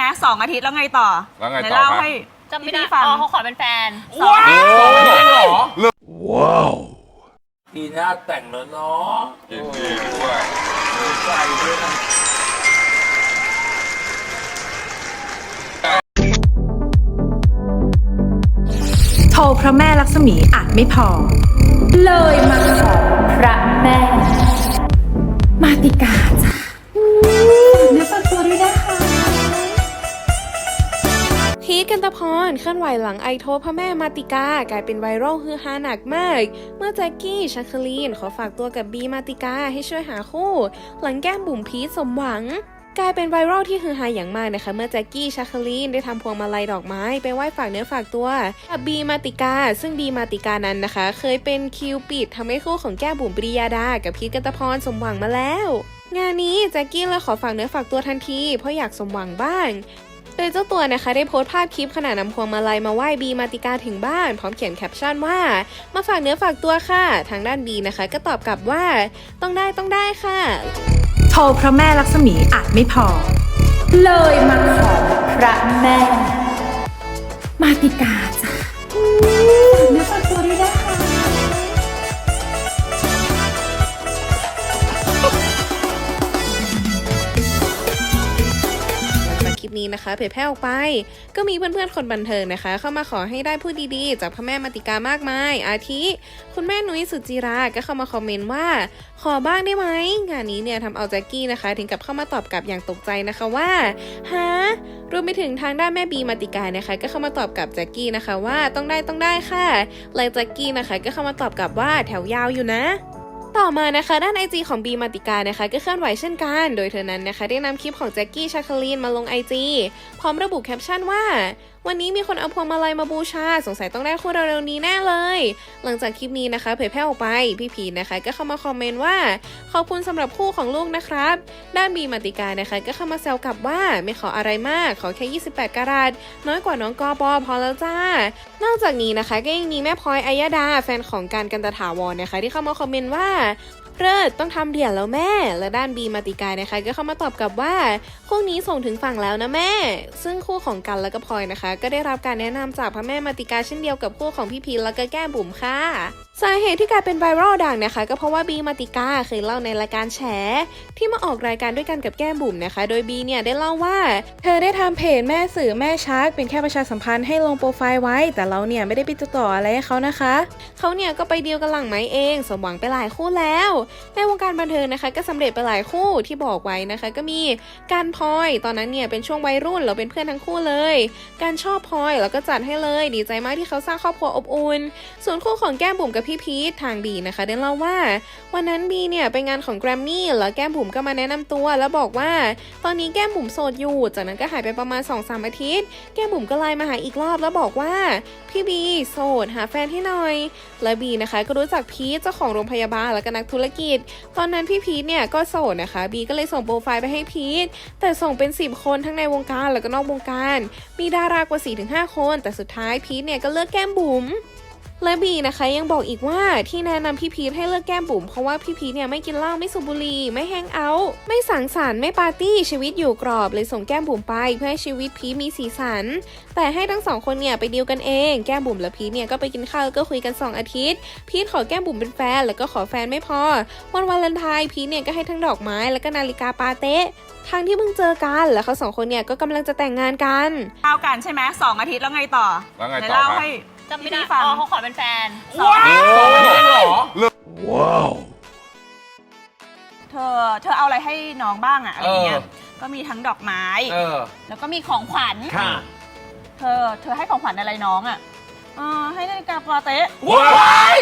ไหมสองอาทิตย์แล้วไงต่อแล้วไงหนต่อเล่าครับ ให้จำไม่ได้พี่ฟังอ๋อเขาขอเป็นแฟน สองอาทิตย์สองเดือนเหรอปีหน้าแต่งแล้วเนาะยินดีด้วยใจด้วยนะ โทรพระแม่ลักษมีอาจไม่พอ เลยมาขอพระแม่ มาติกาจ้ะ ทกันตะพรเคลื่อนไหวหลังไอโทพระแม่มาติกา กลายเป็นไวรัลฮือฮาหนักมาก เมื่อแจ็คกี้ชัคคลีนขอฝากตัวกับบีมาติกาให้ช่วยหาคู่ หลังแก้มบุ๋มพีทสมหวังกลายเป็นไวรัลที่ฮือฮาอย่างมากนะคะ เมื่อแจ็คกี้ชัคคลีนได้ทำพวงมาลัยดอกไม้ไปไหว้ฝากเนื้อฝากตัวกับบีมาติกา ซึ่งบีมาติกานั้นนะคะ เคยเป็นคิวปิดทำให้คู่ของแก้มบุ๋มปริยาดา กับพีทกันตะพรสมหวังมาแล้ว งานนี้แจ็คกี้เลยขอฝากเนื้อฝากตัวทันที เพราะอยากสมหวังบ้าง โดยเจ้าตัวนะคะได้โพสต์ภาพคลิปขณะนำพวงมาลัยมาไหว้บีมาติกาถึงบ้าน พร้อมเขียนแคปชั่นว่า มาฝากเนื้อฝากตัวค่ะ ทางด้านบีนะคะ ก็ตอบกลับว่า ต้องได้ต้องได้ค่ะ โทรพระแม่ลักษมีอาจไม่พอ เลยมาขอพระแม่ มาติกา นะคะเผยแพร่ออกไป ก็มีเพื่อนๆคนบันเทิงนะคะ เข้ามาขอให้ได้พูดดีๆ จากพระแม่มาติกามากมาย อาทิ คุณแม่นุ้ยสุจิราก็เข้ามาคอมเมนต์ว่า ขอบ้างได้ไหมงานนี้เนี่ยทำเอาแจ็คกี้นะคะ ถึงกับเข้ามาตอบกลับอย่างตกใจนะคะว่าฮะรวมไปถึงทางด้านแม่บีมาติกานะคะ ก็เข้ามาตอบกลับแจ็คกี้นะคะว่าต้องได้ต้องได้ค่ะและแจ็คกี้นะคะ ก็เข้ามาตอบกลับว่าแถวยาวอยู่นะ ต่อมานะคะ ด้านไอจีของบีมาติกานะคะ ก็เคลื่อนไหวเช่นกัน โดยเธอนั้นนะคะ ได้นำคลิปของแจ็คกี้ชาคลีนมาลงไอจีพร้อมระบุแคปชั่นว่าวันนี้มีคนเอาพวงมาลัยมาบูชา สงสัยต้องได้คู่เร็วๆนี้แน่เลย หลังจากคลิปนี้นะคะ เผยแพร่ออกไป พี่พีนะคะ ก็เข้ามาคอมเมนต์ว่า ขอบคุณสำหรับคู่ของลูกนะครับ ด้านบีมาติกานะคะ ก็เข้ามาแซวกลับว่าไม่ขออะไรมาก ขอแค่ 28กะรัตน้อยกว่าน้องกอปอพอแล้วจ้า นอกจากนี้นะคะก็ยังมีแม่พลอยอายดาแฟนของการกันตถาวรนะคะ ที่เข้ามาคอมเมนต์ว่า เลิศต้องทำเหรียญแล้วแม่ และด้านบีมาติกายนะคะ ก็เข้ามาตอบกลับว่าคู่นี้ส่งถึงฝั่งแล้วนะแม่ ซึ่งคู่ของกันและก็พลอยนะคะ ก็ได้รับการแนะนำจากพระแม่มาติกาเช่นเดียวกับคู่ของพี่พีและก็แก้มบุ๋มค่ะสาเหตุที่กลายเป็นไวรัลดังนะคะ ก็เพราะว่าบีมาติกาเคยเล่าในรายการแฉ ที่มาออกรายการด้วยกันกับแก้มบุ๋มนะคะ โดยบีเนี่ยได้เล่าว่า เธอได้ทำเพจแม่สื่อแม่ชักเป็นแค่ประชาสัมพันธ์ให้ลงโปรไฟล์ไว้ แต่เราเนี่ยไม่ได้ไปติดต่ออะไรให้เขานะคะ เขาเนี่ยก็ไปเดีลกับหลังไม้เอง สมหวังไปหลายคู่แล้วในวงการบันเทิงนะคะ ก็สำเร็จไปหลายคู่ที่บอกไว้นะคะ ก็มีการพลอยตอนนั้นเนี่ยเป็นช่วงวัยรุ่นเราเป็นเพื่อนทั้งคู่เลย การชอบพลอยแล้วก็จัดให้เลยดีใจมากที่เขาสร้างครอบครัวอบอุ่นส่วนคู่ของแก้มบุ๋มกับพี่พีททางบีนะคะได้เล่าว่า วันนั้นบีเนี่ยไปงานของแกรมมี่แล้วแก้มบุ๋มก็มาแนะนำตัว แล้วบอกว่า ตอนนี้แก้มบุ๋มโสดอยู่ จากนั้นก็หายไปประมาณ2อสาอาทิตย์ แก้มบุ๋มก็ไลน์มาหาอีกรอบแล้วบอกว่า พี่บีโสดหาแฟนให้หน่อย และบีนะคะก็รู้จักพีทเจ้าของโรงพยาบาลและก็นักธุรกิจตอนนั้นพี่พีทเนี่ยก็โสดนะคะ บีก็เลยส่งโปรไฟล์ไปให้พีทแต่ส่งเป็น 10 คนทั้งในวงการแล้วก็นอกวงการ มีดารากว่า 4-5 คน แต่สุดท้ายพีทเนี่ยก็เลือกแก้มบุ๋ม และบีนะคะยังบอกอีกว่าที่แนะนำพี่พีทให้เลิกแก้มบุ๋มเพราะว่าพี่พีทเนี่ยไม่กินเหล้าไม่สูบบุหรี่ไม่แฮงเอาท์ไม่สังสรรค์ไม่ปาร์ตี้ชีวิตอยู่กรอบเลยส่งแก้มบุ๋มไป เพื่อให้ชีวิตพีทมีสีสัน แต่ให้ทั้งสองคนเนี่ยไปดีลกันเองแก้มบุ๋มและพีทเนี่ยก็ไปกินข้าวแล้วก็คุยกัน 2 อาทิตย์ พีทขอแก้มบุ๋มเป็นแฟนแล้วก็ขอแฟนไม่พอ วันวาเลนไทน์พีทเนี่ยก็ให้ทั้งดอกไม้แล้วก็นาฬิกาปาเต้ทางที่เพิ่งเจอกันแล้วเขาสองคนเนี่ยก็กำลังจะแต่งงานกันเล่ากันใช่ไหมสองอาทิตย์แล้วไงต่อแล้วไงหนต่อเล่าครับให้ จำไม่ได้พี่ฟัง อ๋อเขาขอเป็นแฟนสองอาทิตย์สองเดือนเหรอ เธอเธอเอาอะไรให้น้องบ้างอะอะไรเงี้ย เออ ก็มีทั้งดอกไม้ เออ แล้วก็มีของขวัญ ค่ะ เธอเธอให้ของขวัญอะไรน้องอะอ่าให้นาฬิกาปาเต้ว้าย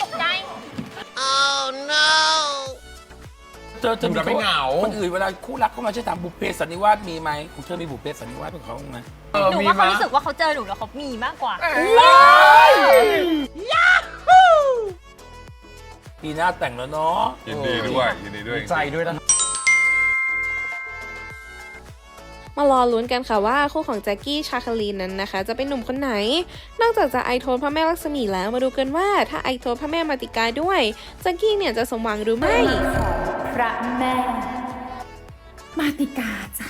ตกใจ เธอเธออยู่แล้วไม่เหงา คนอื่นเวลาคู่รักเข้ามาจะถามบุพเพสันนิวาสมีไหมของเธอมีบุพเพสันนิวาสเป็นของเขาไหมเออหนูมีว่าเขามะรู้สึกว่าเขาเจอหนูแล้วเขามีมากกว่าปีหน้าแต่งแล้วเนาะยินดีด้วยยินดีด้วยดีใจด้วยนะมารอลุ้นกันค่ะว่าคู่ของแจ็คกี้ชาคลีนนั้นนะคะ จะเป็นหนุ่มคนไหน นอกจากจะไอโทนพระแม่ลักษมีแล้วมาดูกันว่าถ้าไอโทนพระแม่มาติกาด้วยแจ็คกี้เนี่ยจะสมหวังหรือไม่พ ระแม่ มาติกาจ้ะ